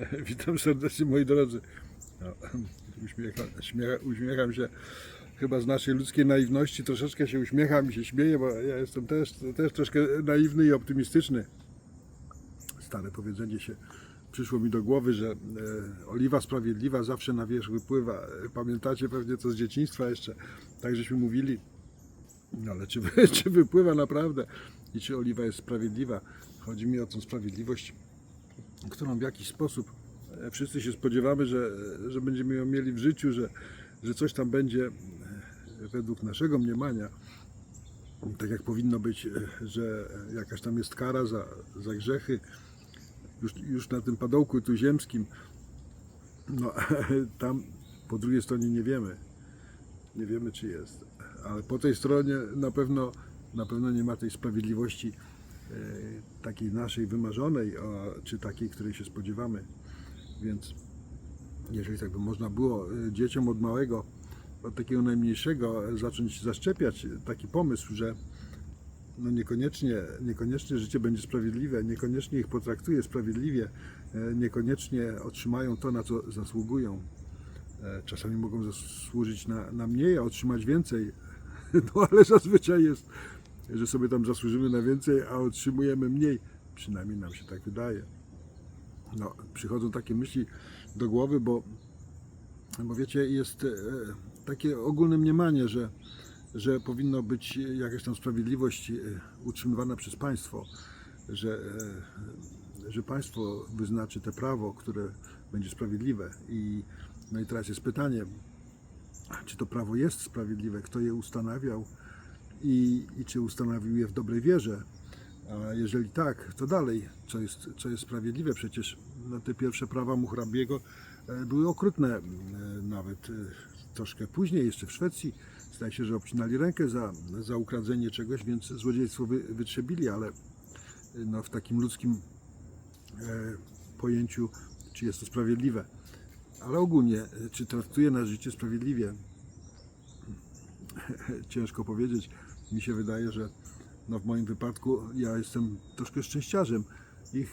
Witam serdecznie moi drodzy. No, śmiecha, uśmiecham się chyba z naszej ludzkiej naiwności, troszeczkę się uśmiecham i się śmieję, bo ja jestem też, też troszkę naiwny i optymistyczny. Stare powiedzenie się przyszło mi do głowy, że e, oliwa sprawiedliwa zawsze na wierzch wypływa. Pamiętacie pewnie to z dzieciństwa jeszcze, tak żeśmy mówili. No ale czy, czy wypływa naprawdę i czy oliwa jest sprawiedliwa? Chodzi mi o tą sprawiedliwość, którą w jakiś sposób e, wszyscy się spodziewamy, że, że będziemy ją mieli w życiu, że, że coś tam będzie e, według naszego mniemania, tak jak powinno być, e, że jakaś tam jest kara za, za grzechy, już, już na tym padołku tu ziemskim, no tam po drugiej stronie nie wiemy, nie wiemy czy jest, ale po tej stronie na pewno, na pewno nie ma tej sprawiedliwości e, takiej naszej wymarzonej, czy takiej, której się spodziewamy. Więc jeżeli tak by można było e, dzieciom od małego, od takiego najmniejszego e, zacząć zaszczepiać taki pomysł, że no niekoniecznie, niekoniecznie życie będzie sprawiedliwe, niekoniecznie ich potraktuje sprawiedliwie, e, niekoniecznie otrzymają to, na co zasługują. E, Czasami mogą zasłużyć na, na mniej, a otrzymać więcej. No ale zazwyczaj jest, że sobie tam zasłużymy na więcej, a otrzymujemy mniej. Przynajmniej nam się tak wydaje. No, przychodzą takie myśli do głowy, bo, bo wiecie, jest e, takie ogólne mniemanie, że, że powinno być jakaś tam sprawiedliwość e, utrzymywana przez państwo, że, e, że państwo wyznaczy te prawo, które będzie sprawiedliwe. I, no i teraz jest pytanie, czy to prawo jest sprawiedliwe, kto je ustanawiał i, i czy ustanowił je w dobrej wierze. A jeżeli tak, to dalej, co jest, co jest sprawiedliwe? Przecież te pierwsze prawa Muhrabiego e, były okrutne, e, nawet e, troszkę później, jeszcze w Szwecji. Zdaje się, że obcinali rękę za, za ukradzenie czegoś, więc złodziejstwo wy, wytrzebili, ale no, w takim ludzkim pojęciu, czy jest to sprawiedliwe. Ale ogólnie, czy traktuje nas życie sprawiedliwie? Ciężko powiedzieć. Mi się wydaje, że no w moim wypadku ja jestem troszkę szczęściarzem i ch-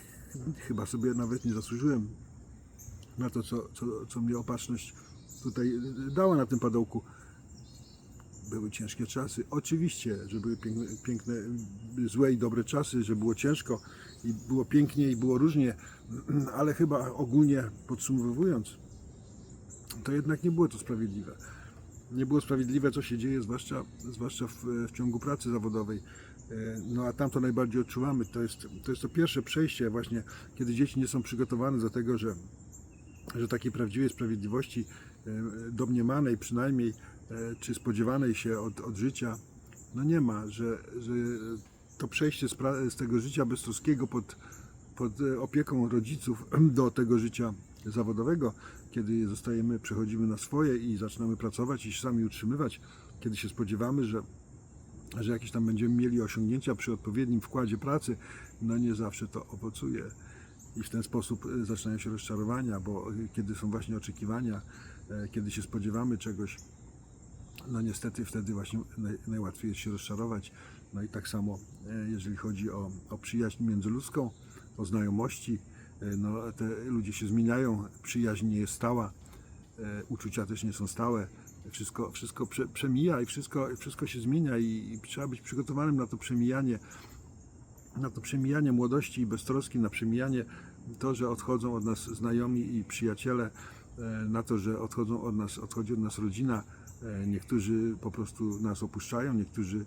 chyba sobie nawet nie zasłużyłem na to, co, co, co mnie opatrzność tutaj y, dała na tym padołku. Były ciężkie czasy. Oczywiście, że były piękne, piękne, złe i dobre czasy, że było ciężko i było pięknie i było różnie, ale chyba ogólnie podsumowując, to jednak nie było to sprawiedliwe. Nie było sprawiedliwe, co się dzieje, zwłaszcza, zwłaszcza w, w ciągu pracy zawodowej. E, No a tam to najbardziej odczuwamy. To jest, to jest to pierwsze przejście właśnie, kiedy dzieci nie są przygotowane do tego, że, że takiej prawdziwej sprawiedliwości, e, domniemanej przynajmniej, e, czy spodziewanej się od, od życia, no nie ma, że, że to przejście z, z tego życia beztroskiego pod, pod opieką rodziców do tego życia zawodowego, kiedy zostajemy, przechodzimy na swoje i zaczynamy pracować i się sami utrzymywać, kiedy się spodziewamy, że, że jakieś tam będziemy mieli osiągnięcia przy odpowiednim wkładzie pracy, no nie zawsze to owocuje. I w ten sposób e, zaczynają się rozczarowania, bo e, kiedy są właśnie oczekiwania, e, kiedy się spodziewamy czegoś, no niestety wtedy właśnie naj, najłatwiej jest się rozczarować. No i tak samo, jeżeli chodzi o, o przyjaźń międzyludzką, o znajomości, no te ludzie się zmieniają, przyjaźń nie jest stała, e, uczucia też nie są stałe, wszystko, wszystko prze, przemija i wszystko, wszystko się zmienia i, i trzeba być przygotowanym na to przemijanie, na to przemijanie młodości i beztroski, na przemijanie to, że odchodzą od nas znajomi i przyjaciele, e, na to, że odchodzą od nas, odchodzi od nas rodzina. E, Niektórzy po prostu nas opuszczają, niektórzy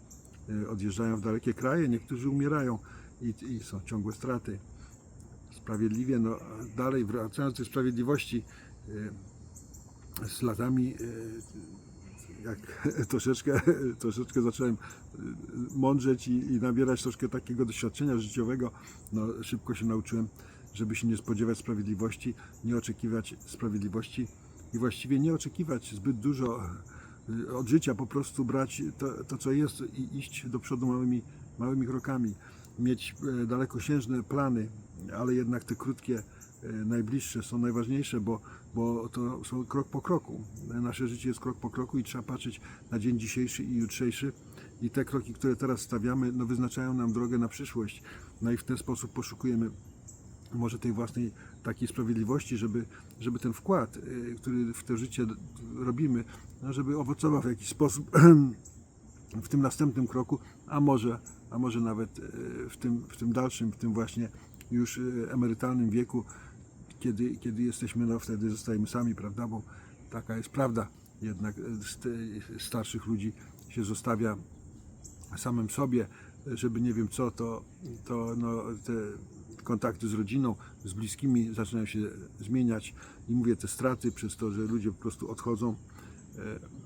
e, odjeżdżają w dalekie kraje, niektórzy umierają i, i są ciągłe straty. Sprawiedliwie, no dalej wracając do sprawiedliwości, e, z latami e, jak troszeczkę, troszeczkę zacząłem y, mądrzeć i, i nabierać troszkę takiego doświadczenia życiowego, no, szybko się nauczyłem, żeby się nie spodziewać sprawiedliwości, nie oczekiwać sprawiedliwości i właściwie nie oczekiwać zbyt dużo od życia, po prostu brać to, to co jest i iść do przodu małymi, małymi krokami, mieć e, dalekosiężne plany, ale jednak te krótkie, e, najbliższe są najważniejsze, bo, bo to są krok po kroku. Nasze życie jest krok po kroku i trzeba patrzeć na dzień dzisiejszy i jutrzejszy. I te kroki, które teraz stawiamy, no, wyznaczają nam drogę na przyszłość. No i w ten sposób poszukujemy może tej własnej takiej sprawiedliwości, żeby, żeby ten wkład, y, który w to życie robimy, no, żeby owocował w jakiś sposób w tym następnym kroku, a może, a może nawet y, w tym, w tym dalszym, w tym właśnie już y, emerytalnym wieku, kiedy, kiedy jesteśmy, no wtedy zostajemy sami, prawda, bo taka jest prawda, jednak st- starszych ludzi się zostawia samym sobie, żeby nie wiem co, to, to no, te kontakty z rodziną, z bliskimi zaczynają się zmieniać. I mówię, te straty przez to, że ludzie po prostu odchodzą, e,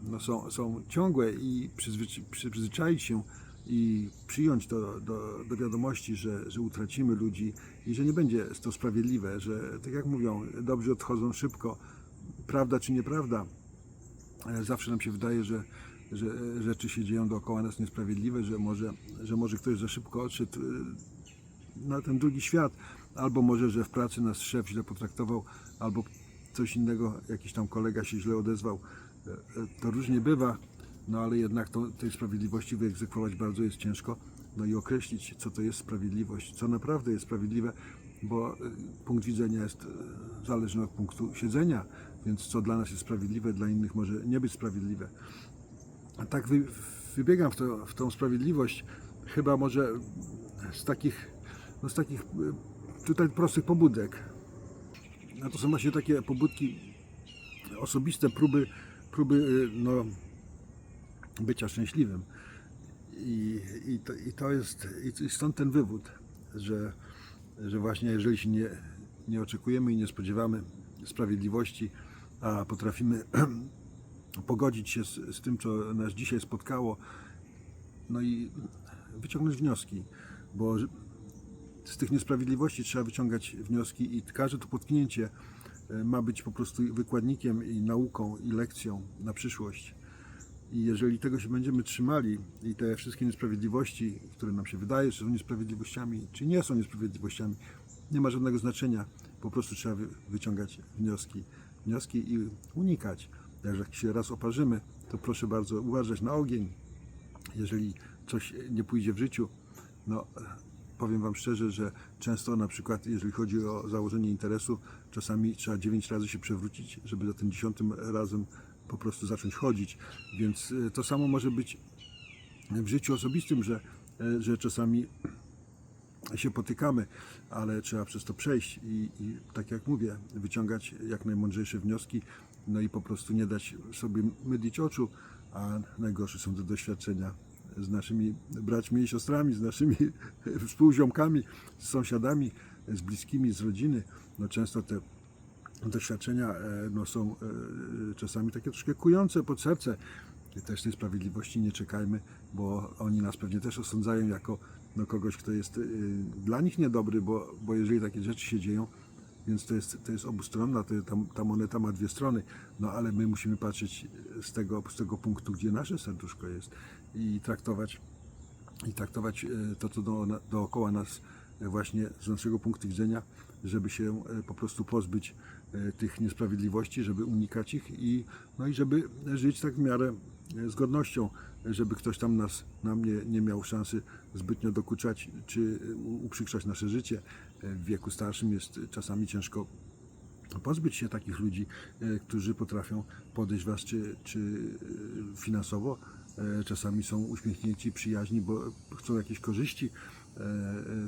no, są, są ciągłe i przyzwyczai- przy- przyzwyczaić się i przyjąć to do, do wiadomości, że, że utracimy ludzi i że nie będzie to sprawiedliwe, że tak jak mówią, dobrzy odchodzą szybko, prawda czy nieprawda, E, zawsze nam się wydaje, że, że e, rzeczy się dzieją dookoła nas niesprawiedliwe, że może, że może ktoś za szybko odszedł e, na ten drugi świat, albo może, że w pracy nas szef źle potraktował, albo coś innego, jakiś tam kolega się źle odezwał. To różnie bywa, no ale jednak to, tej sprawiedliwości wyegzekwować bardzo jest ciężko. No i określić, co to jest sprawiedliwość, co naprawdę jest sprawiedliwe, bo e, punkt widzenia jest e, zależny od punktu siedzenia, więc co dla nas jest sprawiedliwe, dla innych może nie być sprawiedliwe. A tak wy, wybiegam w, to, w tą sprawiedliwość chyba może z takich, no z takich e, tutaj prostych pobudek. No to są właśnie takie pobudki osobiste, próby, próby e, no, bycia szczęśliwym. I, i, to, i to jest, i stąd ten wywód, że, że właśnie jeżeli się nie, nie oczekujemy i nie spodziewamy sprawiedliwości, a potrafimy pogodzić się z, z tym, co nas dzisiaj spotkało, no i wyciągnąć wnioski, bo z tych niesprawiedliwości trzeba wyciągać wnioski i każde to potknięcie ma być po prostu wykładnikiem i nauką i lekcją na przyszłość. I jeżeli tego się będziemy trzymali i te wszystkie niesprawiedliwości, które nam się wydaje, czy są niesprawiedliwościami, czy nie są niesprawiedliwościami, nie ma żadnego znaczenia. Po prostu trzeba wy- wyciągać wnioski, wnioski i unikać. Jak się raz oparzymy, to proszę bardzo uważać na ogień. Jeżeli coś nie pójdzie w życiu, no powiem Wam szczerze, że często na przykład jeżeli chodzi o założenie interesu, czasami trzeba 9 razy się przewrócić, żeby za tym dziesiątym razem po prostu zacząć chodzić. Więc e, to samo może być w życiu osobistym, że, e, że czasami się potykamy, ale trzeba przez to przejść i, i tak jak mówię, wyciągać jak najmądrzejsze wnioski, no i po prostu nie dać sobie mydlić oczu, a najgorsze są te doświadczenia z naszymi braćmi i siostrami, z naszymi współziomkami, z sąsiadami, z bliskimi, z rodziny. No często te doświadczenia e, no, są e, czasami takie troszkę kujące pod serce. Też tej sprawiedliwości nie czekajmy, bo oni nas pewnie też osądzają jako no, kogoś, kto jest y, dla nich niedobry, bo, bo jeżeli takie rzeczy się dzieją, więc to jest, to jest obustronna, to, ta, ta moneta ma dwie strony, no ale my musimy patrzeć z tego, z tego punktu, gdzie nasze serduszko jest i traktować, i traktować e, to, co do, dookoła nas e, właśnie z naszego punktu widzenia, żeby się e, po prostu pozbyć tych niesprawiedliwości, żeby unikać ich i, no i żeby żyć tak w miarę z godnością, żeby ktoś tam nas, nam nie, nie miał szansy zbytnio dokuczać czy uprzykrzać nasze życie. W wieku starszym jest czasami ciężko pozbyć się takich ludzi, którzy potrafią podejść Was czy, czy finansowo. E, Czasami są uśmiechnięci, przyjaźni, bo chcą jakieś korzyści. E, e,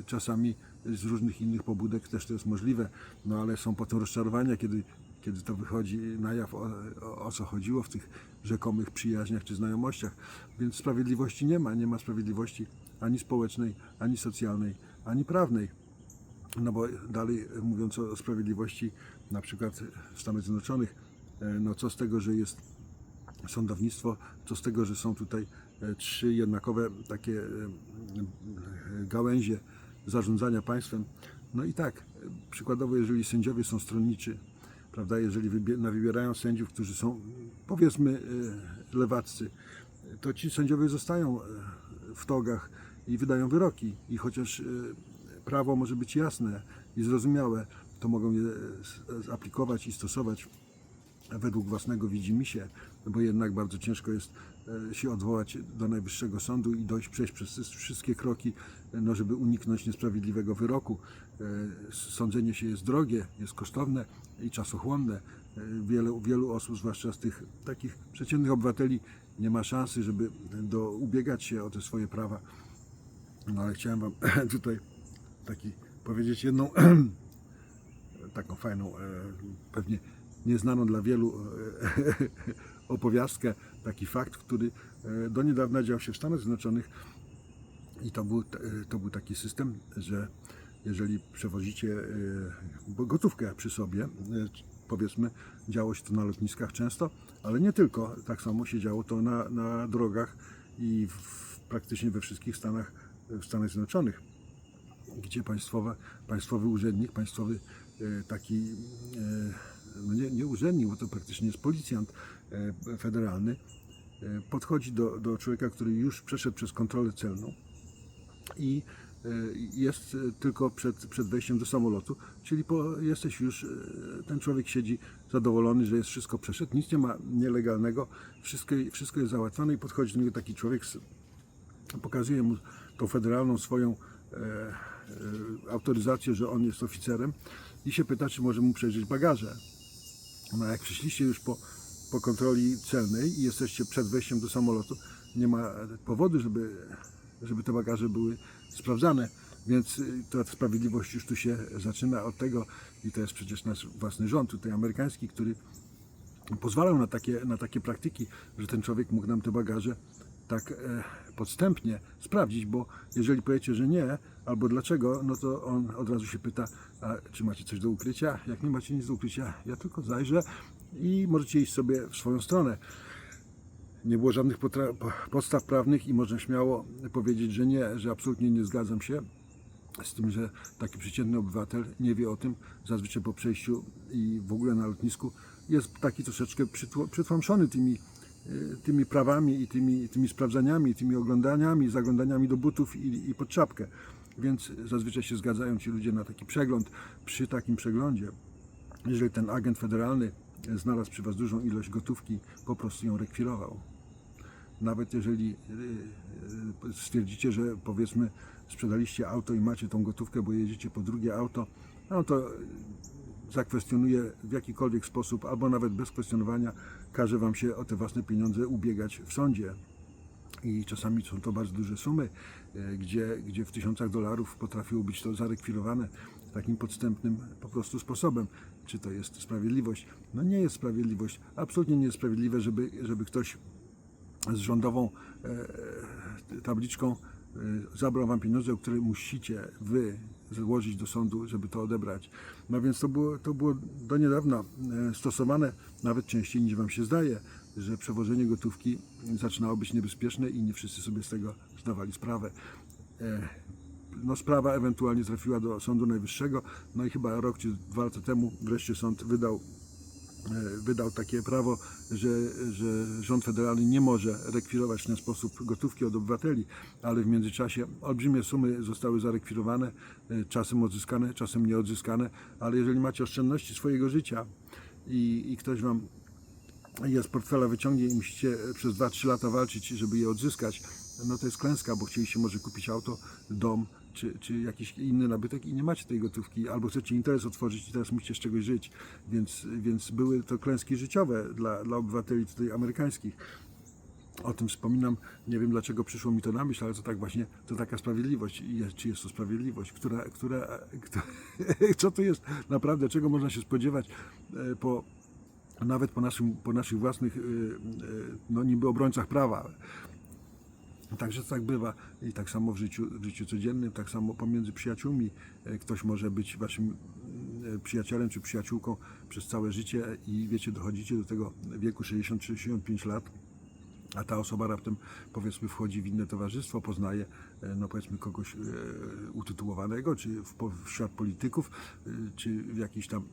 Czasami z różnych innych pobudek też to jest możliwe, no ale są potem rozczarowania, kiedy, kiedy to wychodzi na jaw, o, o, o co chodziło w tych rzekomych przyjaźniach czy znajomościach. Więc sprawiedliwości nie ma. Nie ma sprawiedliwości ani społecznej, ani socjalnej, ani prawnej. No bo dalej mówiąc o sprawiedliwości, na przykład w Stanach Zjednoczonych, no co z tego, że jest sądownictwo, co z tego, że są tutaj e, trzy jednakowe takie e, e, gałęzie zarządzania państwem. No i tak, przykładowo, jeżeli sędziowie są stronniczy, prawda, jeżeli wybie- wybierają sędziów, którzy są powiedzmy lewaccy, to ci sędziowie zostają w togach i wydają wyroki. I chociaż prawo może być jasne i zrozumiałe, to mogą je aplikować i stosować według własnego widzimisię, bo jednak bardzo ciężko jest e, się odwołać do Najwyższego Sądu i dojść, przejść przez wszystkie kroki, e, no, żeby uniknąć niesprawiedliwego wyroku. E, Sądzenie się jest drogie, jest kosztowne i czasochłonne. E, Wielu, osób, zwłaszcza z tych takich przeciętnych obywateli, nie ma szansy, żeby do, ubiegać się o te swoje prawa. No ale chciałem Wam tutaj taki powiedzieć jedną taką fajną, pewnie nieznaną dla wielu opowiastkę, taki fakt, który e, do niedawna dział się w Stanach Zjednoczonych. I to był, e, to był taki system, że jeżeli przewozicie e, gotówkę przy sobie, powiedzmy, działo się to na lotniskach często, ale nie tylko, tak samo się działo to na, na drogach i w, praktycznie we wszystkich Stanach, w Stanach Zjednoczonych gdzie państwowa, państwowy urzędnik, państwowy taki, nie, nie urzędnik, bo to praktycznie jest policjant e, federalny, e, podchodzi do, do człowieka, który już przeszedł przez kontrolę celną i e, jest tylko przed, przed wejściem do samolotu, czyli po, jesteś już, ten człowiek siedzi zadowolony, że jest wszystko przeszedł, nic nie ma nielegalnego, wszystko, wszystko jest załatwione i podchodzi do niego taki człowiek pokazuje mu tą federalną swoją e, e, autoryzację, że on jest oficerem i się pyta, czy może mu przejrzeć bagaże. No jak przyszliście już po, po kontroli celnej i jesteście przed wejściem do samolotu, nie ma powodu, żeby, żeby te bagaże były sprawdzane. Więc y, ta sprawiedliwość już tu się zaczyna od tego i to jest przecież nasz własny rząd tutaj amerykański, który pozwalał na takie, na takie praktyki, że ten człowiek mógł nam te bagaże tak e, podstępnie sprawdzić, bo jeżeli powiecie, że nie, albo dlaczego, no to on od razu się pyta, czy macie coś do ukrycia? Jak nie macie nic do ukrycia, ja tylko zajrzę i możecie iść sobie w swoją stronę. Nie było żadnych podstaw prawnych i można śmiało powiedzieć, że nie, że absolutnie nie zgadzam się z tym, że taki przeciętny obywatel nie wie o tym, zazwyczaj po przejściu i w ogóle na lotnisku jest taki troszeczkę przytłamszony tymi, tymi prawami i tymi, tymi sprawdzaniami, tymi oglądaniami, zaglądaniami do butów i, i pod czapkę. Więc zazwyczaj się zgadzają ci ludzie na taki przegląd. Przy takim przeglądzie, jeżeli ten agent federalny znalazł przy Was dużą ilość gotówki, po prostu ją rekwirował nawet jeżeli y, y, stwierdzicie, że powiedzmy sprzedaliście auto i macie tą gotówkę, bo jedziecie po drugie auto, no to y, zakwestionuje w jakikolwiek sposób, albo nawet bez kwestionowania, każe Wam się o te własne pieniądze ubiegać w sądzie. I czasami są to bardzo duże sumy, e, gdzie, gdzie w tysiącach dolarów potrafiło być to zarekwirowane takim podstępnym po prostu sposobem. Czy to jest sprawiedliwość? No nie jest sprawiedliwość. Absolutnie nie jest sprawiedliwe, żeby, żeby ktoś z rządową e, tabliczką e, zabrał wam pieniądze, które musicie wy złożyć do sądu, żeby to odebrać. No więc to było, to było do niedawna e, stosowane nawet częściej niż wam się zdaje, że przewożenie gotówki zaczynało być niebezpieczne i nie wszyscy sobie z tego zdawali sprawę. E, no, sprawa ewentualnie trafiła do Sądu Najwyższego, no i chyba rok czy dwa lata temu wreszcie sąd wydał wydał takie prawo, że, że rząd federalny nie może rekwirować w ten sposób gotówki od obywateli, ale w międzyczasie olbrzymie sumy zostały zarekwirowane, e, czasem odzyskane, czasem nieodzyskane, ale jeżeli macie oszczędności swojego życia i, i ktoś wam je z portfela wyciągnie i musicie przez 2-3 lata walczyć, żeby je odzyskać, no to jest klęska, bo chcieliście może kupić auto, dom, czy, czy jakiś inny nabytek i nie macie tej gotówki, albo chcecie interes otworzyć i teraz musicie z czegoś żyć, więc, więc były to klęski życiowe dla, dla obywateli tutaj amerykańskich. O tym wspominam, nie wiem dlaczego przyszło mi to na myśl, ale to tak właśnie, to taka sprawiedliwość. Jest- Czy jest to sprawiedliwość? Która, która, co to jest naprawdę, czego można się spodziewać e, po, nawet po, naszym, po naszych własnych, y, y, no niby obrońcach prawa. Także tak bywa i tak samo w życiu, w życiu codziennym, tak samo pomiędzy przyjaciółmi. E, Ktoś może być waszym e, przyjacielem czy przyjaciółką przez całe życie i wiecie, dochodzicie do tego wieku 60-65 lat, a ta osoba raptem powiedzmy wchodzi w inne towarzystwo, poznaje e, no powiedzmy kogoś utytułowanego, czy w, w świat polityków, czy w jakiś tam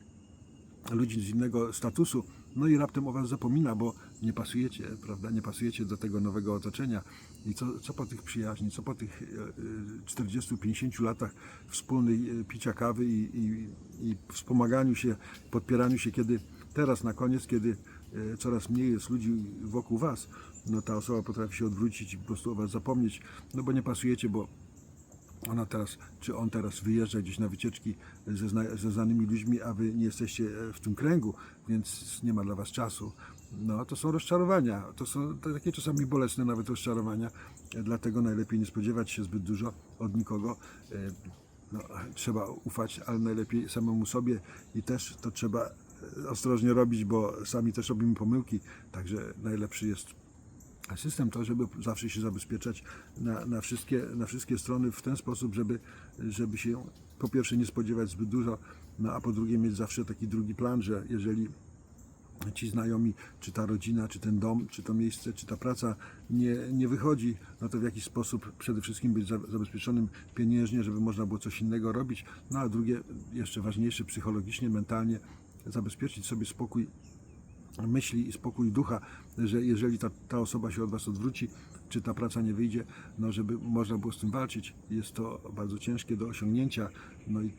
ludzi z innego statusu, no i raptem o was zapomina, bo nie pasujecie, prawda, nie pasujecie do tego nowego otoczenia. I co, co po tych przyjaźni, co po tych e, e, 40-50 latach wspólnej e, picia kawy i, i, i wspomaganiu się, podpieraniu się, kiedy teraz na koniec, kiedy e, coraz mniej jest ludzi wokół Was, no ta osoba potrafi się odwrócić i po prostu o Was zapomnieć, no bo nie pasujecie, bo ona teraz, czy on teraz wyjeżdża gdzieś na wycieczki ze, zna, ze znanymi ludźmi, a wy nie jesteście e, w tym kręgu, więc nie ma dla was czasu. No, to są rozczarowania. To są takie czasami bolesne nawet rozczarowania. E, Dlatego najlepiej nie spodziewać się zbyt dużo od nikogo. E, No, trzeba ufać, ale najlepiej samemu sobie i też to trzeba ostrożnie robić, bo sami też robimy pomyłki. Także najlepszy jest system to, żeby zawsze się zabezpieczać na, na, wszystkie, na wszystkie strony w ten sposób, żeby, żeby się po pierwsze nie spodziewać zbyt dużo, no a po drugie mieć zawsze taki drugi plan, że jeżeli ci znajomi, czy ta rodzina, czy ten dom, czy to miejsce, czy ta praca nie, nie wychodzi, no to w jakiś sposób przede wszystkim być za- zabezpieczonym pieniężnie, żeby można było coś innego robić, no a drugie, jeszcze ważniejsze, psychologicznie, mentalnie, zabezpieczyć sobie spokój myśli i spokój ducha, że jeżeli ta, ta osoba się od Was odwróci, czy ta praca nie wyjdzie, no żeby można było z tym walczyć. Jest to bardzo ciężkie do osiągnięcia, no i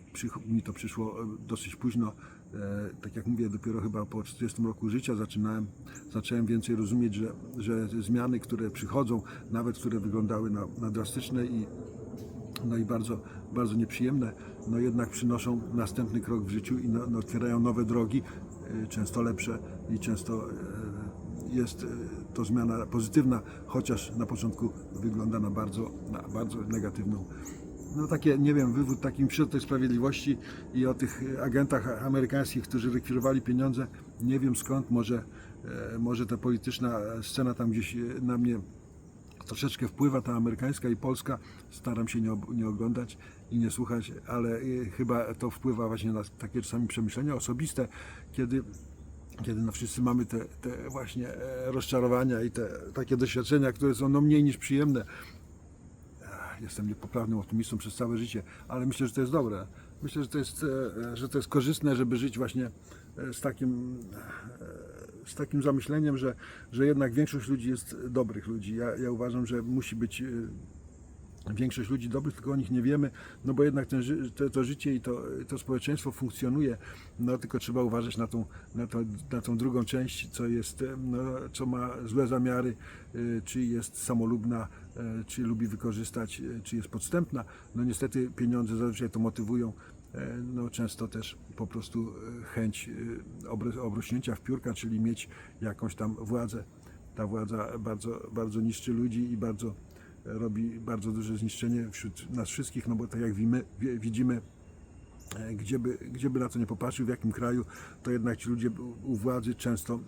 mi to przyszło e, dosyć późno. E, tak jak mówię, dopiero chyba po 40 roku życia zaczynałem, zacząłem więcej rozumieć, że, że zmiany, które przychodzą, nawet które wyglądały na, na drastyczne i no i bardzo, bardzo nieprzyjemne, no jednak przynoszą następny krok w życiu i no, no, otwierają nowe drogi, często lepsze i często y, jest y, to zmiana pozytywna, chociaż na początku wygląda na bardzo, na bardzo negatywną. No takie, nie wiem, wywód takim wśród tej sprawiedliwości i o tych y, agentach amerykańskich, którzy rekwirowali pieniądze, nie wiem skąd, może, może ta polityczna scena tam gdzieś y, na mnie troszeczkę wpływa ta amerykańska i polska. Staram się nie, nie oglądać i nie słuchać, ale y, chyba to wpływa właśnie na takie czasami przemyślenia osobiste, kiedy, kiedy no wszyscy mamy te, te właśnie e, rozczarowania i te takie doświadczenia, które są no mniej niż przyjemne. Jestem niepoprawnym optymistą przez całe życie, ale myślę, że to jest dobre. Myślę, że to jest, e, że to jest korzystne, żeby żyć właśnie e, z takim, e, z takim zamyśleniem, że, że jednak większość ludzi jest dobrych ludzi. Ja, ja uważam, że musi być e, większość ludzi dobrych, tylko o nich nie wiemy, no bo jednak ten, to, to życie i to, to społeczeństwo funkcjonuje, no tylko trzeba uważać na tą, na, tą, na tą drugą część, co jest, e, no, co ma złe zamiary, e, czy jest samolubna, czy lubi wykorzystać, czy jest podstępna. No niestety pieniądze zazwyczaj to motywują, no często też po prostu e, chęć e, obro- obrośnięcia w piórka, czyli mieć jakąś tam władzę. Ta władza bardzo, bardzo niszczy ludzi i bardzo robi bardzo duże zniszczenie wśród nas wszystkich, no bo tak jak widzimy, e, gdzie by, gdzie by na to nie popatrzył, w jakim kraju, to jednak ci ludzie u- władzy często,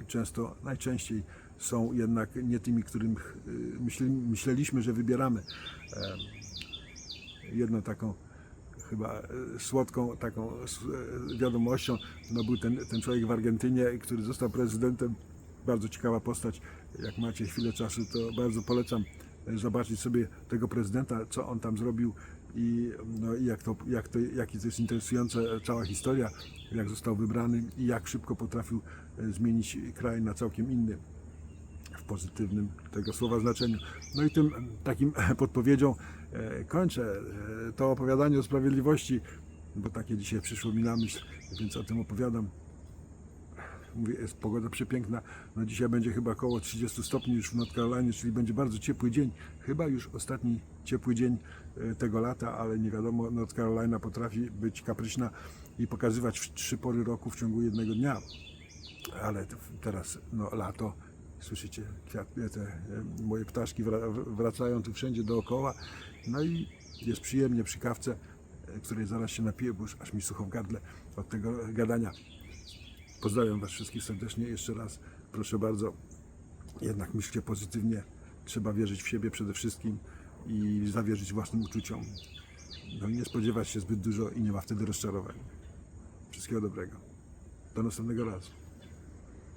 e, często najczęściej są jednak nie tymi, którym e, myśleliśmy, że wybieramy. E, Jedną taką chyba e, słodką taką s- e, wiadomością, no był ten, ten człowiek w Argentynie, który został prezydentem, bardzo ciekawa postać, jak macie chwilę czasu, to bardzo polecam e, zobaczyć sobie tego prezydenta, co on tam zrobił i, no, i jak to, jak to, jaki to jest interesująca e, cała historia, jak został wybrany i jak szybko potrafił e, zmienić kraj na całkiem inny w pozytywnym tego słowa znaczeniu. No i tym takim podpowiedzią e, kończę e, to opowiadanie o sprawiedliwości, bo takie dzisiaj przyszło mi na myśl, więc o tym opowiadam. Mówię, jest pogoda przepiękna. No dzisiaj będzie chyba około 30 stopni już w North Carolinie, czyli będzie bardzo ciepły dzień. Chyba już ostatni ciepły dzień e, tego lata, ale nie wiadomo, North Carolina potrafi być kapryśna i pokazywać w trzy pory roku w ciągu jednego dnia ale teraz no, lato, słyszycie, kwiat, te moje ptaszki wra- wracają tu wszędzie dookoła, no i jest przyjemnie przy kawce, e, której zaraz się napiję, bo już aż mi sucho w gardle od tego gadania. Pozdrawiam Was wszystkich serdecznie jeszcze raz, proszę bardzo, jednak myślcie pozytywnie, trzeba wierzyć w siebie przede wszystkim i zawierzyć własnym uczuciom. No i nie spodziewać się zbyt dużo i nie ma wtedy rozczarowań. Wszystkiego dobrego. Do następnego razu.